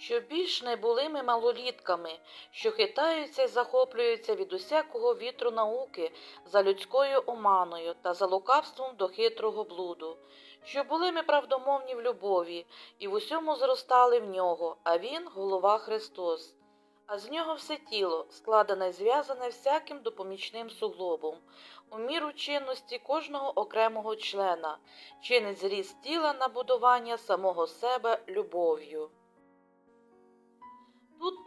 щоб більш не були ми малолітками, що хитаються й захоплюються від усякого вітру науки за людською оманою та за лукавством до хитрого блуду, щоб були ми правдомовні в любові і в усьому зростали в нього, а він голова Христос. А з нього все тіло, складене й зв'язане всяким допомічним суглобом, у міру чинності кожного окремого члена, чинить зріст тіла на будування самого себе любов'ю.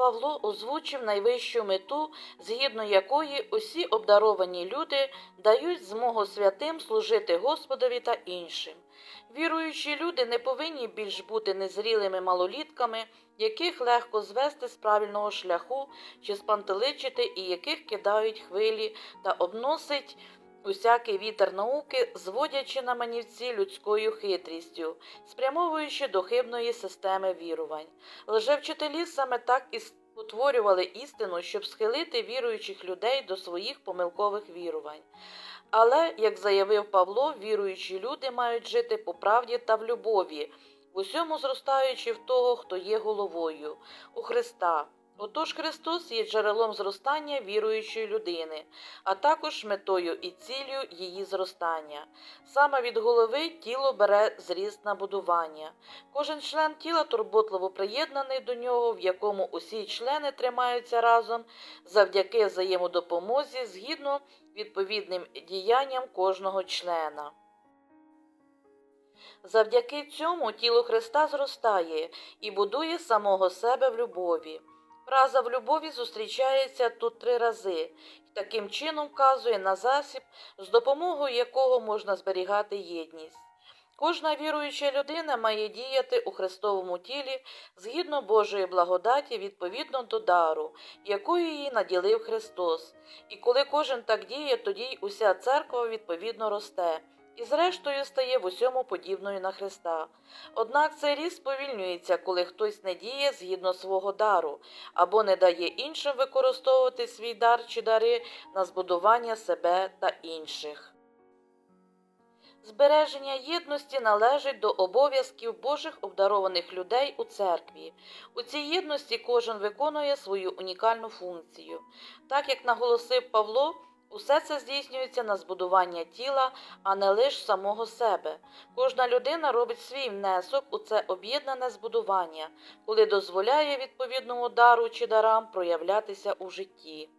Павло озвучив найвищу мету, згідно якої усі обдаровані люди дають змогу святим служити Господові та іншим. Віруючі люди не повинні більш бути незрілими малолітками, яких легко звести з правильного шляху чи спантеличити, і яких кидають хвилі та обносить усякий вітер науки, зводячи на манівці людською хитрістю, спрямовуючи до хибної системи вірувань. Лжевчителі саме так і спотворювали істину, щоб схилити віруючих людей до своїх помилкових вірувань. Але, як заявив Павло, віруючі люди мають жити по правді та в любові, в усьому зростаючи в того, хто є головою, у Христа. Отож Христос є джерелом зростання віруючої людини, а також метою і ціллю її зростання. Саме від голови тіло бере зріст на будування. Кожен член тіла турботливо приєднаний до нього, в якому усі члени тримаються разом завдяки взаємодопомозі згідно відповідним діянням кожного члена. Завдяки цьому тіло Христа зростає і будує самого себе в любові. Фраза в любові зустрічається тут три рази і таким чином вказує на засіб, з допомогою якого можна зберігати єдність. Кожна віруюча людина має діяти у Христовому тілі згідно Божої благодаті відповідно до дару, якою її наділив Христос. І коли кожен так діє, тоді й уся церква відповідно росте, і зрештою стає в усьому подібною на Христа. Однак цей ріст сповільнюється, коли хтось не діє згідно свого дару, або не дає іншим використовувати свій дар чи дари на збудування себе та інших. Збереження єдності належить до обов'язків Божих обдарованих людей у церкві. У цій єдності кожен виконує свою унікальну функцію. Так як наголосив Павло, усе це здійснюється на збудування тіла, а не лише самого себе. Кожна людина робить свій внесок у це об'єднане збудування, коли дозволяє відповідному дару чи дарам проявлятися у житті.